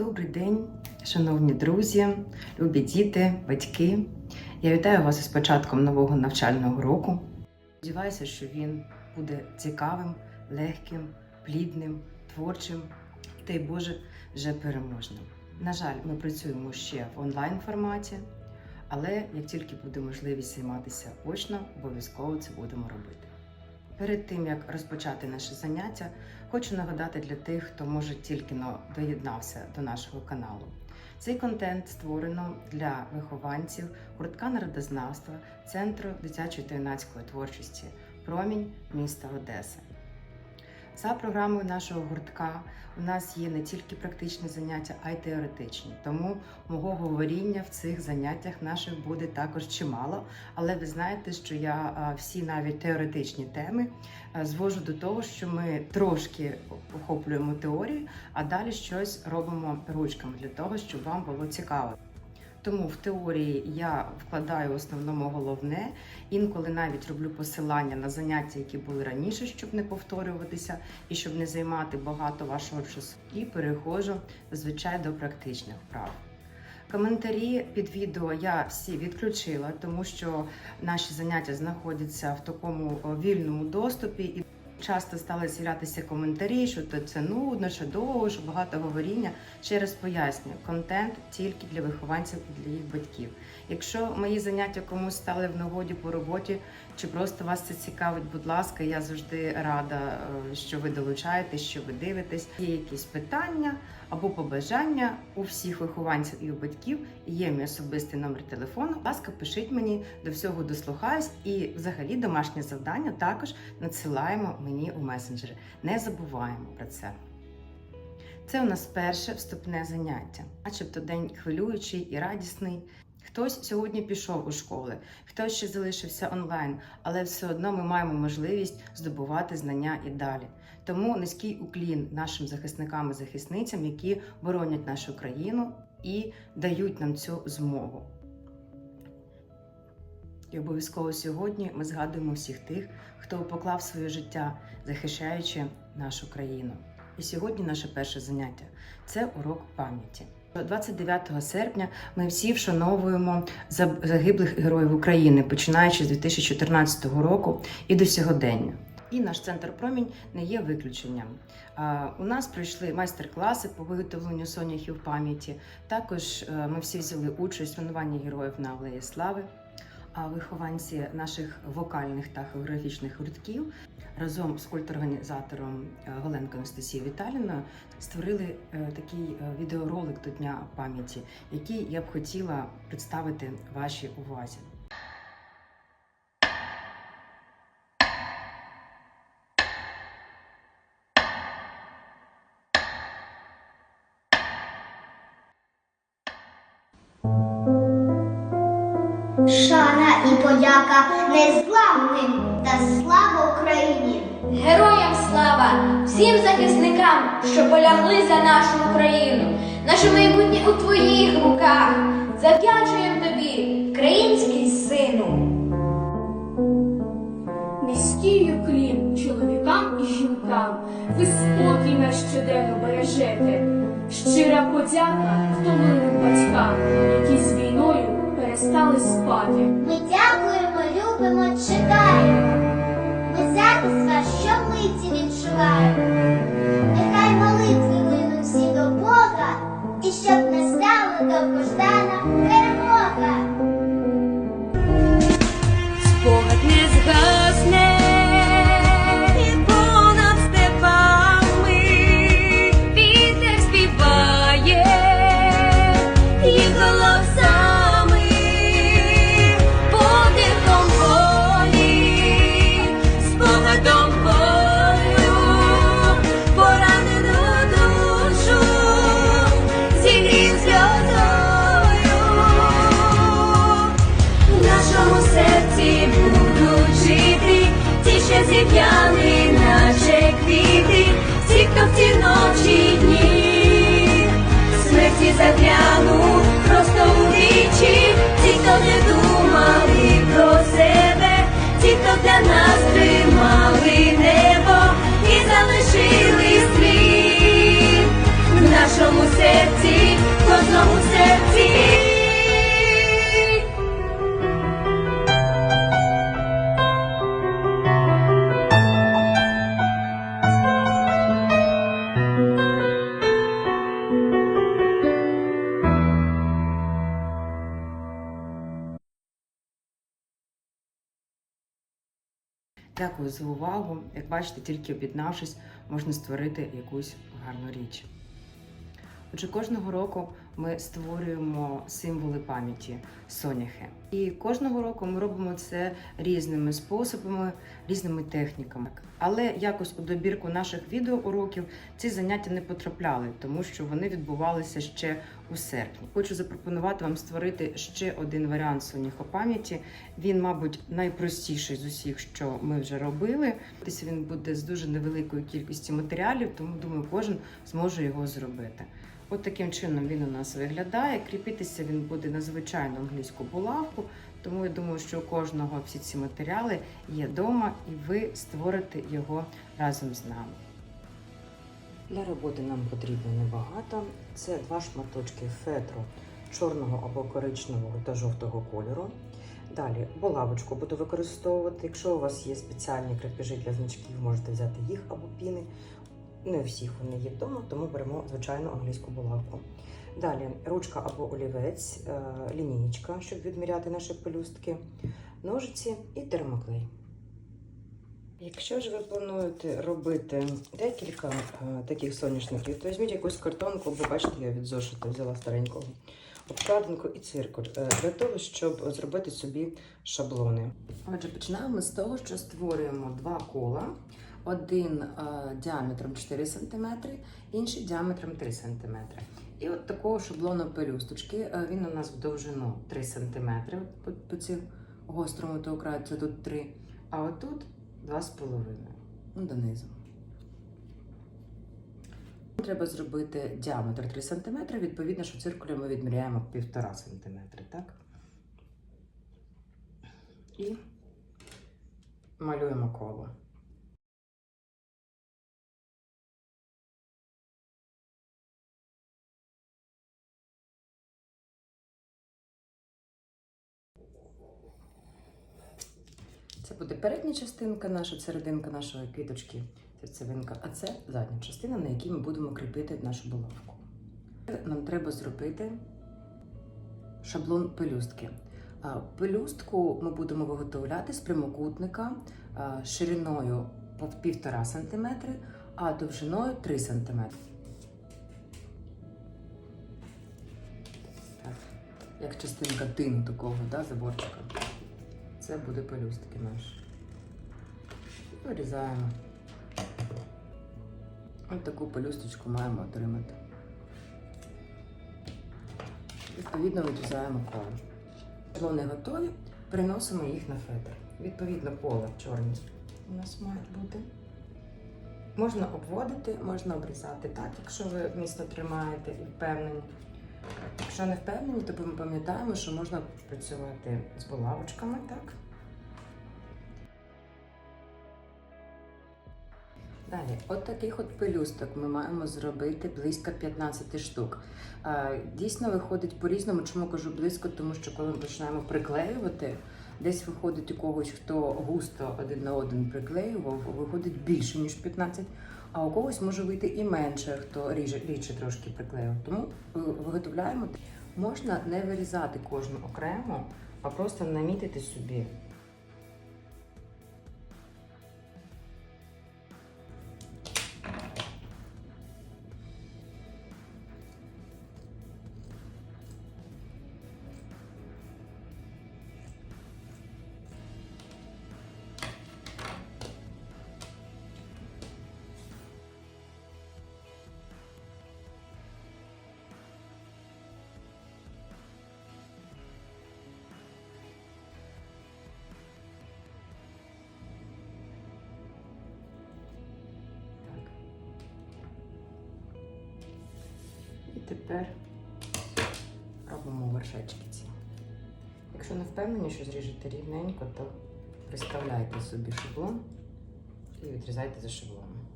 Добрий день, шановні друзі, любі діти, батьки. Я вітаю вас із початком нового навчального року. Сподіваюся, що він буде цікавим, легким, плідним, творчим і, дай Боже, вже переможним. На жаль, ми працюємо ще в онлайн форматі, але як тільки буде можливість займатися очно, обов'язково це будемо робити. Перед тим як розпочати наше заняття, хочу нагадати для тих, хто може тільки но доєднався до нашого каналу. Цей контент створено для вихованців гуртка народознавства Центру дитячої та юнацької творчості Промінь міста Одеси. За програмою нашого гуртка у нас є не тільки практичні заняття, а й теоретичні. Тому мого говоріння в цих заняттях наших буде також чимало. Але ви знаєте, що я всі навіть теоретичні теми звожу до того, що ми трошки охоплюємо теорію, а далі щось робимо ручками для того, щоб вам було цікаво. Тому в теорії я вкладаю в основному головне, інколи навіть роблю посилання на заняття, які були раніше, щоб не повторюватися і щоб не займати багато вашого часу. І переходжу зазвичай до практичних вправ. Коментарі під відео я всі відключила, тому що наші заняття знаходяться в такому вільному доступі. Часто стали з'являтися коментарі, що це нудно, що довго, що багато говоріння. Ще раз пояснюю, контент тільки для вихованців і для їх батьків. Якщо мої заняття комусь стали в нагоді по роботі, чи просто вас це цікавить, будь ласка, я завжди рада, е, що ви долучаєтесь, що ви дивитесь. Є якісь питання або побажання у всіх вихованців і у батьків. Є мій особистий номер телефону. Ласка, пишіть мені до всього дослухаюсь і взагалі домашнє завдання також надсилаємо мені у месенджери. Не забуваємо про це. Це у нас перше вступне заняття, начебто день хвилюючий і радісний. Хтось сьогодні пішов у школи, хтось ще залишився онлайн, але все одно ми маємо можливість здобувати знання і далі. Тому низький уклін нашим захисникам і захисницям, які боронять нашу країну і дають нам цю змогу. І обов'язково сьогодні ми згадуємо всіх тих, хто поклав своє життя, захищаючи нашу країну. І сьогодні наше перше заняття це урок пам'яті. 29 серпня ми всі вшановуємо загиблих героїв України, починаючи з 2014 року і до сьогодення. І наш центр промінь не є виключенням. У нас пройшли майстер-класи по виготовленню соняхів пам'яті. Також е, ми всі взяли участь в вшануванні героїв на Алеї Слави. А вихованці наших вокальних та хореографічних гуртків разом з культорганізатором е, Голенко Анастасією Віталіною створили е, такий відеоролик до Дня пам'яті, який я б хотіла представити вашій увазі. Шана і подяка незламним та слава Україні! Героям слава всім захисникам, що полягли за нашу Україну. Наше майбутнє у твоїх руках. Завдячуємо тобі, український сину. Низький уклін чоловікам і жінкам, ви спокій наш щоденно бережете. Щира подяка втомленим батькам, які з перестали спати. Ми дякуємо, любимо, чекаємо. Ми захист ваш щомиті відчуваємо. Дякую за увагу. Як бачите, тільки об'єднавшись, можна створити якусь гарну річ. Отже, кожного року ми створюємо символи пам'яті соняхи. І кожного року ми робимо це різними способами, різними техніками. Але якось у добірку наших відеоуроків ці заняття не потрапляли, тому що вони відбувалися ще у серпні. Хочу запропонувати вам створити ще один варіант соняхопам'яті. Він, мабуть, найпростіший з усіх, що ми вже робили. Він буде з дуже невеликою кількістю матеріалів, тому думаю, кожен зможе його зробити. От таким чином він у нас виглядає. Кріпитися він буде на звичайну англійську булавку, тому я думаю, що у кожного всі ці матеріали є вдома, і ви створите його разом з нами. Для роботи нам потрібно небагато. Це два шматочки фетру чорного або коричневого та жовтого кольору. Далі булавочку буду використовувати. Якщо у вас є спеціальні крепежі для значків, можете взяти їх або піни. Не у всіх вони є вдома, тому беремо звичайну англійську булавку. Далі ручка або олівець, е, лінійка, щоб відміряти наші пелюстки, ножиці і термоклей. Якщо ж ви плануєте робити декілька е, таких соняшників, то візьміть якусь картонку, бо бачите, я від зошита взяла старенького обкладинку і циркуль е, для того, щоб зробити собі шаблони. Отже, починаємо з того, що створюємо два кола. Один е, діаметром 4 см, інший діаметром 3 см. І от такого шаблону пелюсточки. е, Він у нас в довжину 3 см. По, по цих гострому то краю це тут 3, а отут 2,5 ну, донизу. Треба зробити діаметр 3 см, відповідно, що циркулем ми відміряємо 1,5 см, так? І малюємо коло. Буде передня частинка, наша серединка нашої квіточки, серцевинка, а це задня частина, на якій ми будемо кріпити нашу булавку. Нам треба зробити шаблон пелюстки. Пелюстку ми будемо виготовляти з прямокутника шириною по 1,5 см, а довжиною 3 см. Як частинка тину такого, да, заборчика. Це буде пелюстки наші. Вирізаємо. Ось таку пелюсточку маємо отримати. Відповідно, вирізаємо коло. Шаблони готові, переносимо їх на фетр. Відповідно, поле чорні у нас мають бути. Можна обводити, можна обрізати так, якщо ви міцно тримаєте і впевнені. Якщо не впевнені, то ми пам'ятаємо, що можна працювати з булавочками, так? Далі, от таких от пелюсток ми маємо зробити близько 15 штук. Дійсно виходить по-різному. Чому кажу близько? Тому що коли ми починаємо приклеювати, десь виходить у когось, хто густо один на один приклеював, виходить більше, ніж 15, а у когось може вийти і менше, хто ріже, рідше трошки приклеїв. Тому е, виготовляємо. Можна не вирізати кожну окремо, а просто намітити собі тепер робимо вершечки ці. Якщо не впевнені, що зріжете рівненько, то приставляйте собі шаблон і відрізайте за шаблоном.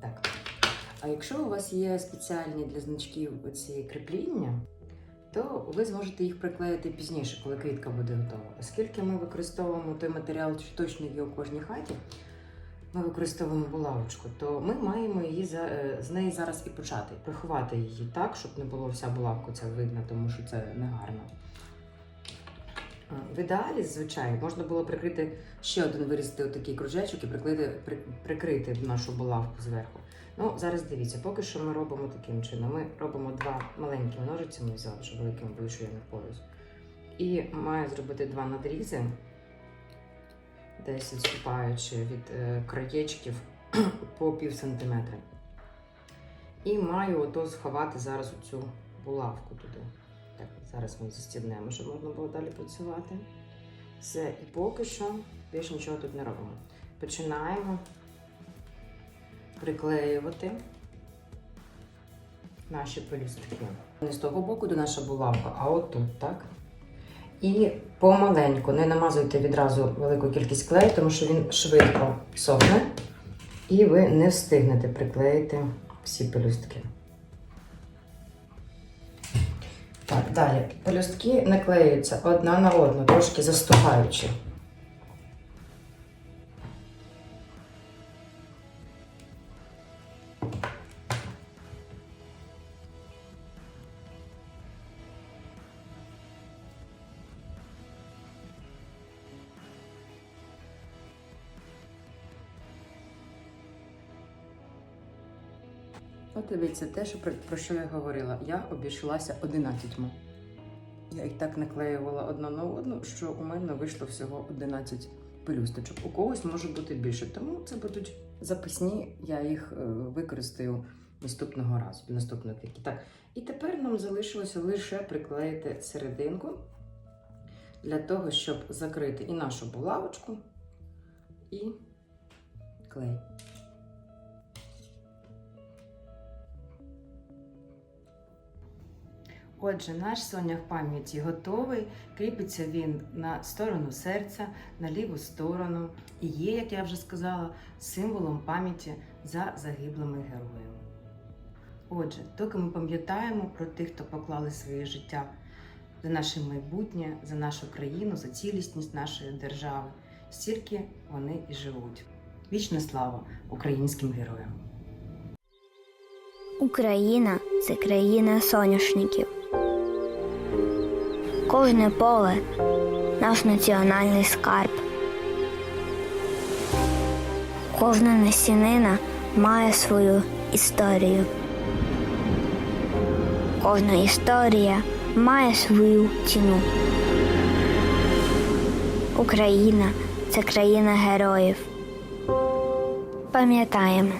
Так. А якщо у вас є спеціальні для значків оці кріпління, то ви зможете їх приклеїти пізніше, коли квітка буде готова. Оскільки ми використовуємо той матеріал, що точно є у кожній хаті, ми використовуємо булавочку, то ми маємо її е, з неї зараз і почати. Приховати її так, щоб не було вся булавка ця видно, тому що це негарно. В ідеалі, звичайно, можна було прикрити ще один вирізати отакий кружечок і приклеїти, при, прикрити нашу булавку зверху. Ну, зараз дивіться, поки що ми робимо таким чином. Ми робимо два маленькі ножиці, ми взяли, щоб великим вийшов я не пояс. І маю зробити два надрізи, десь відступаючи від е, краєчків по пів сантиметра. І маю ото сховати зараз оцю булавку туди. Так, зараз ми застібнемо, щоб можна було далі працювати. Все, і поки що більше нічого тут не робимо. Починаємо приклеювати наші пелюстки. Не з того боку, де наша булавка, а отут, так? І помаленьку, не намазуйте відразу велику кількість клею, тому що він швидко сохне, і ви не встигнете приклеїти всі пелюстки. Так, далі. Пелюстки наклеюються одна на одну, трошки заступаючи. От дивіться, те, що про, про що я говорила, я обійшлася 11. Я їх так наклеювала одна на одну, що у мене вийшло всього 11 пелюсточок. У когось може бути більше, тому це будуть записні, я їх е, використаю наступного разу, наступної квітки. Так, і тепер нам залишилося лише приклеїти серединку для того, щоб закрити і нашу булавочку, і клей. Отже, наш сонях пам'яті готовий. Кріпиться він на сторону серця, на ліву сторону і є, як я вже сказала, символом пам'яті за загиблими героями. Отже, доки ми пам'ятаємо про тих, хто поклали своє життя за наше майбутнє, за нашу країну, за цілісність нашої держави, стільки вони і живуть. Вічна слава українським героям! Україна це країна соняшників. Кожне поле наш національний скарб. Кожна насінина має свою історію. Кожна історія має свою ціну. Україна це країна героїв. Пам'ятаємо.